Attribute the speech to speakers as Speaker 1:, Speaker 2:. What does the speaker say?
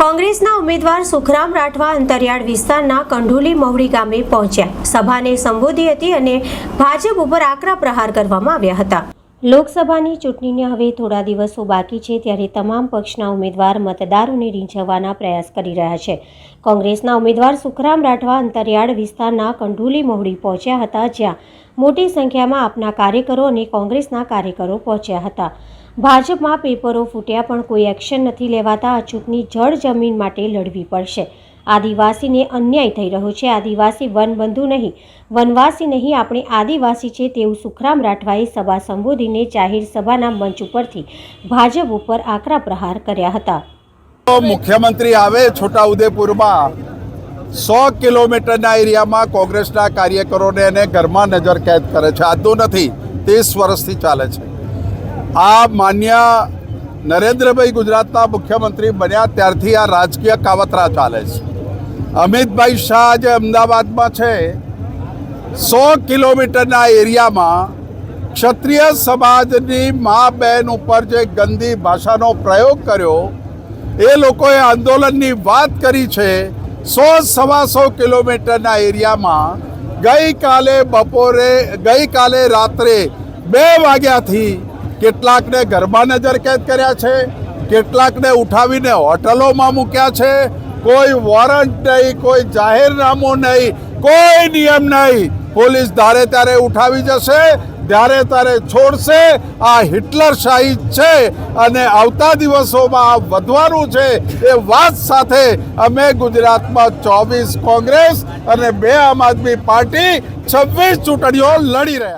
Speaker 1: કોંગ્રેસના ઉમેદવાર સુખરામ રાઠવા અંતરિયાળ વિસ્તારના કંઢોલી મહુડી ગામે પહોંચ્યા. સભાને સંબોધી હતી અને ભાજપ ઉપર આકરા પ્રહાર કરવામાં આવ્યા હતા. લોકસભાની ચૂંટણીને હવે થોડા દિવસો બાકી છે ત્યારે તમામ પક્ષના ઉમેદવાર મતદારોને રીંઝવવાના પ્રયાસ કરી રહ્યા છે. કોંગ્રેસના ઉમેદવાર સુખરામ રાઠવા અંતરિયાળ વિસ્તારના કંઢુલી મહુડી પહોંચ્યા હતા, જ્યાં મોટી સંખ્યામાં આપના કાર્યકરો અને કોંગ્રેસના કાર્યકરો પહોંચ્યા હતા. ભાજપમાં પેપરો ફૂટ્યા પણ કોઈ એક્શન નથી લેવાતા, આ ચૂંટણી જળ જમીન માટે લડવી પડશે. આદિવાસીને અન્યાય થઈ રહ્યો છે. આદિવાસી વનબંધુ નહીં, વનવાસી નહીં, આપણે આદિવાસી છે તેવું સુખરામ રાઠવાએ સભા સંબોધીને જાહેર સભાના મંચ ઉપરથી ભાજપ ઉપર આકરા પ્રહાર કર્યા હતા.
Speaker 2: મુખ્યમંત્રી આવે છોટાઉદેપુરમાં, સો કિલોમીટરના એરિયામાં કોંગ્રેસના કાર્યકરોને એને ઘરમાં નજર કેદ કરે છે. આજનું નથી, ત્રીસ વર્ષથી ચાલે છે. આ માન્ય નરેન્દ્રભાઈ ગુજરાતના મુખ્યમંત્રી બન્યા ત્યારથી આ રાજકીય કાવતરા ચાલે છે. અમિતભાઈ શાહ જે અમદાવાદમાં છે, સો કિલોમીટરના એરિયામાં ક્ષત્રિય સમાજની મા બહેન ઉપર જે ગંદી ભાષાનો પ્રયોગ કર્યો, એ લોકોએ આંદોલનની વાત કરી છે, સો સવા સો કિલોમીટરના એરિયામાં ગઈકાલે બપોરે, ગઈકાલે રાત્રે બે વાગ્યાથી કેટલાકને ઘરમાં નજર કેદ કર્યા છે, કેટલાકને ઉઠાવીને હોટલોમાં મૂક્યા છે કોઈ વોરંટ નહીં, કોઈ જાહેરનામું નહીં, કોઈ નિયમ નહીં. પોલીસ ધારે ત્યારે ઉઠાવી જશે ત્યારે ત્યારે છોડશે. આ હિટલર શાહી છે અને આવતા દિવસોમાં આ વધવાનું છે એ વાત સાથે અમે ગુજરાતમાં ચોવીસ કોંગ્રેસ અને બે આમ આદમી પાર્ટી છવ્વીસ ચૂંટણીઓ લડી રહ્યા